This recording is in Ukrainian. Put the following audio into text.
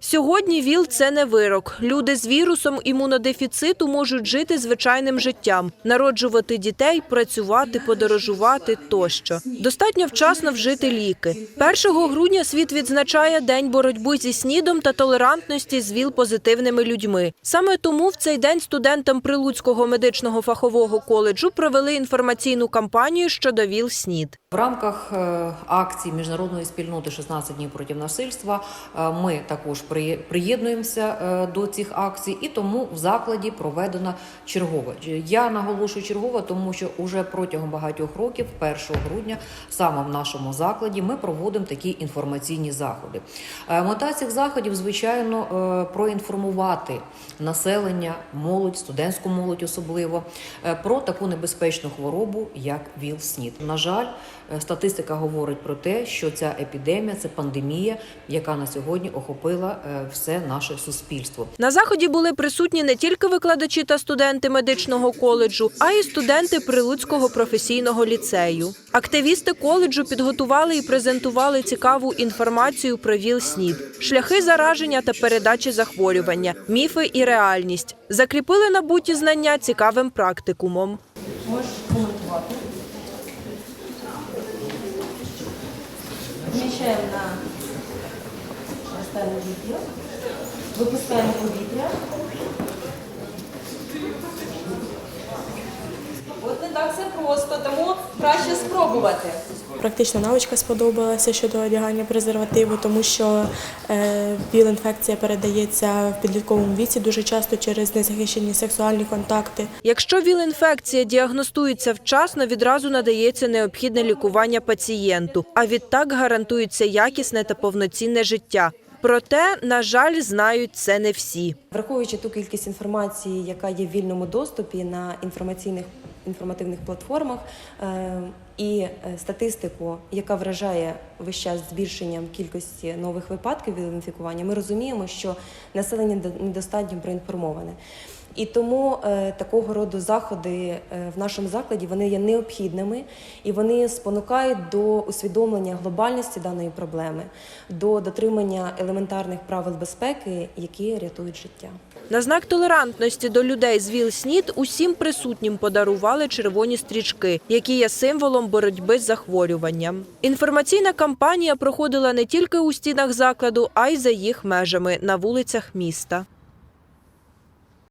Сьогодні ВІЛ – це не вирок. Люди з вірусом імунодефіциту можуть жити звичайним життям, народжувати дітей, працювати, подорожувати тощо. Достатньо вчасно вжити ліки. 1 грудня світ відзначає День боротьби зі СНІДом та толерантності з ВІЛ-позитивними людьми. Саме тому в цей день студентам Прилуцького медичного фахового коледжу провели інформаційну кампанію щодо ВІЛ-СНІД. В рамках е, акції міжнародної спільноти «16 днів проти насильства е, ми також приєднуємося е, до цих акцій, і тому в закладі проведено чергове. Я наголошую чергове, тому що уже протягом багатьох років, 1 грудня, саме в нашому закладі, ми проводимо такі інформаційні заходи. Е, Мета цих заходів, звичайно, е, проінформувати населення, молодь, студентську молодь особливо про таку небезпечну хворобу, як ВІЛ-СНІД. На жаль, статистика говорить про те, що ця епідемія це пандемія, яка на сьогодні охопила все наше суспільство. На заході були присутні не тільки викладачі та студенти медичного коледжу, а й студенти Прилуцького професійного ліцею. Активісти коледжу підготували і презентували цікаву інформацію про ВІЛ-СНІД, шляхи зараження та передачі захворювання, міфи і реальність. Закріпили набуті знання цікавим практикумом. Можеш коментувати. Вміщаємо на останній відділ. Випускаємо повітря. От не так все просто, тому краще спробувати. Практична навичка сподобалася щодо одягання презервативу, тому що е, ВІЛ-інфекція передається в підлітковому віці дуже часто через незахищені сексуальні контакти. Якщо ВІЛ-інфекція діагностується вчасно, відразу надається необхідне лікування пацієнту, а відтак гарантується якісне та повноцінне життя. Проте, на жаль, знають це не всі. Враховуючи ту кількість інформації, яка є в вільному доступі на інформаційних інформативних платформах, е, і е, статистику, яка вражає весь час збільшенням кількості нових випадків від інфікування, ми розуміємо, що населення недостатньо проінформоване. І тому е, такого роду заходи е, в нашому закладі вони є необхідними і вони спонукають до усвідомлення глобальності даної проблеми, до дотримання елементарних правил безпеки, які рятують життя. На знак толерантності до людей з ВІЛ-СНІД усім присутнім подарували червоні стрічки, які є символом боротьби з захворюванням. Інформаційна кампанія проходила не тільки у стінах закладу, а й за їх межами на вулицях міста.